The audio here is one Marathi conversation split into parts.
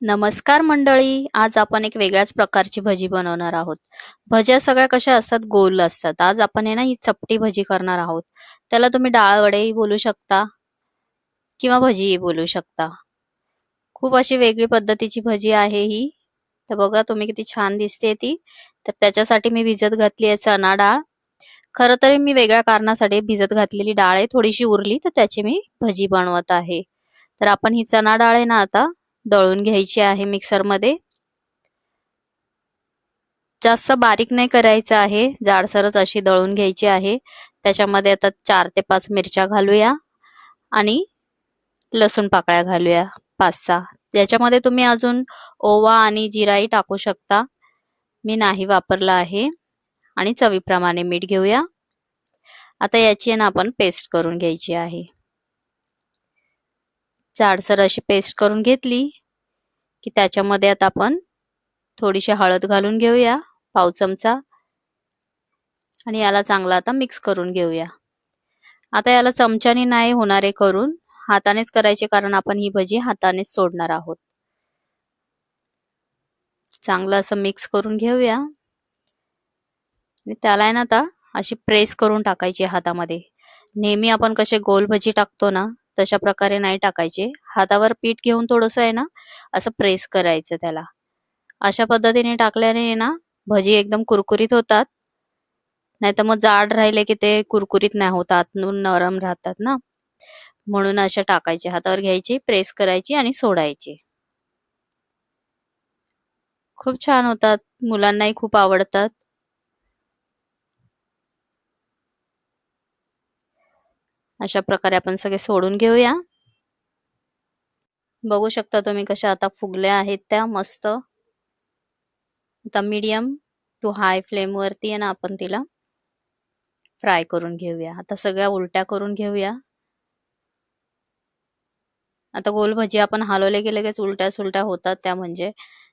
नमस्कार मंडळी आज आपण एक वेगळ्याच प्रकारची भजी बनवणार आहोत. भज्या सगळ्या कशा असतात? गोल असतात. आज आपण आहे ना ही चपटी भजी करणार आहोत. त्याला तुम्ही डाळ वडेही बोलू शकता किंवा भजीही बोलू शकता. खूप अशी वेगळी पद्धतीची भजी आहे ही. तर बघा तुम्ही किती छान दिसते ती. तर त्याच्यासाठी मी भिजत घातली आहे चणा डाळ. खर तर मी वेगळ्या कारणासाठी भिजत घातलेली डाळ आहे. थोडीशी उरली तर त्याची मी भजी बनवत आहे. तर आपण ही चणा डाळ आहे ना आता दळून घ्यायची आहे मिक्सरमध्ये. जास्त बारीक नाही करायचं आहे. जाडसरच अशी दळून घ्यायची आहे. त्याच्यामध्ये आता चार ते पाच मिरच्या घालूया आणि लसूण पाकळ्या घालूया पाच सहा. याच्यामध्ये तुम्ही अजून ओवा आणि जिराही टाकू शकता. मी नाही वापरला आहे आणि चवीप्रमाणे मीठ घेऊया. आता याची ना आपण पेस्ट करून घ्यायची आहे. जाडसर अशी पेस्ट करून घेतली की त्याच्यामध्ये आता आपण थोडीशी हळद घालून घेऊया पाव चमचा. आणि याला चांगला आता मिक्स करून घेऊया. आता याला चमच्याने नाही होणारे करून हातानेच करायचे कारण आपण ही भजी हातानेच सोडणार आहोत. चांगलं असं मिक्स करून घेऊया. आणि त्याला ना आता अशी प्रेस करून टाकायची हातामध्ये. नेहमी आपण कसे गोल भजी टाकतो ना तशा प्रकारे नाही टाकायचे. हातावर पीठ घेऊन थोडस आहे ना असं प्रेस करायचं त्याला. अशा पद्धतीने टाकल्याने ना भजी एकदम कुरकुरीत होतात. नाही तर मग जाड राहिले की ते कुरकुरीत नाही होतात नरम राहतात ना. म्हणून अशा टाकायचे. हातावर घ्यायची प्रेस करायची आणि सोडायची. खूप छान होतात. मुलांनाही खूप आवडतात. अशा प्रकारे आपण सगळे सोडून घेऊया. बघू शकता तुम्ही कशा आता फुगल्या आहेत त्या मस्त. आता मीडियम टू हाय फ्लेम वरती आहे ना आपण तिला. फ्राय करून घेऊया. आता सगळ्या उलट्या करून घेऊया. आता गोल भजी आपण हलवले की लगेच उलट्या सुलट्या होतात त्या म्हणजे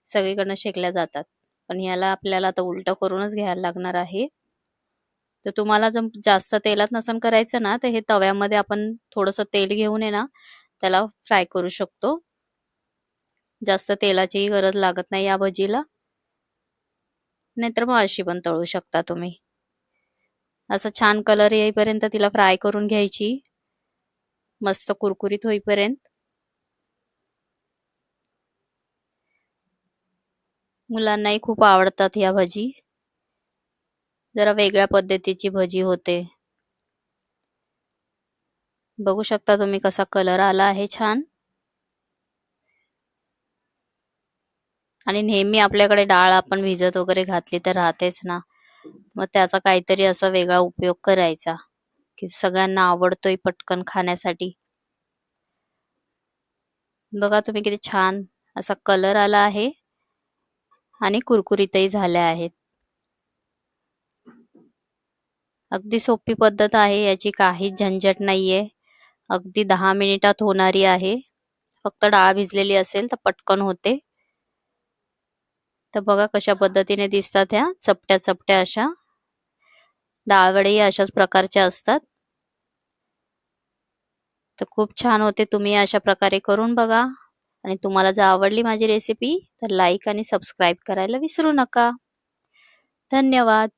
सगळीकडनं शेकल्या जातात. पण याला आपल्याला आता उलट करूनच घ्यायला लागणार आहे. तर तुम्हाला जर जास्त तेलात नसन करायचं ना तर हे तव्यामध्ये आपण थोडस तेल घेऊन आहे ना त्याला फ्राय करू शकतो. जास्त तेलाचीही गरज लागत नाही या भजीला. नाहीतर मग अशी पण तळू शकता तुम्ही. असं छान कलर येईपर्यंत तिला फ्राय करून घ्यायची. मस्त कुरकुरीत होईपर्यंत. मुलांनाही खूप आवडतात या भजी. जरा वेगळ्या पद्धतीची भजी होते. बघू शकता तुम्ही कसा कलर आला आहे छान. आणि नेहमी आपल्याकडे डाळ आपण भिजत वगैरे घातली तर राहतेच ना. मग त्याचा काहीतरी असा वेगळा उपयोग करायचा की सगळ्यांना आवडतोय पटकन खाण्यासाठी. बघा तुम्ही किती छान असा कलर आला आहे. आणि कुरकुरीतही झाल्या आहेत. अगदी सोपी पद्धत आहे याची काहीच झंझट नाहीये. अगदी दहा मिनिटात होणारी आहे. फक्त डाळ भिजलेली असेल तर पटकन होते. तर बघा कशा पद्धतीने दिसतात ह्या. चपट्या चपट्या अशा. डाळवडेही अशाच प्रकारच्या असतात. तर खूप छान होते तुम्ही अशा प्रकारे करून बघा. आणि तुम्हाला जर आवडली माझी रेसिपी तर लाईक आणि सबस्क्राईब करायला विसरू नका. धन्यवाद.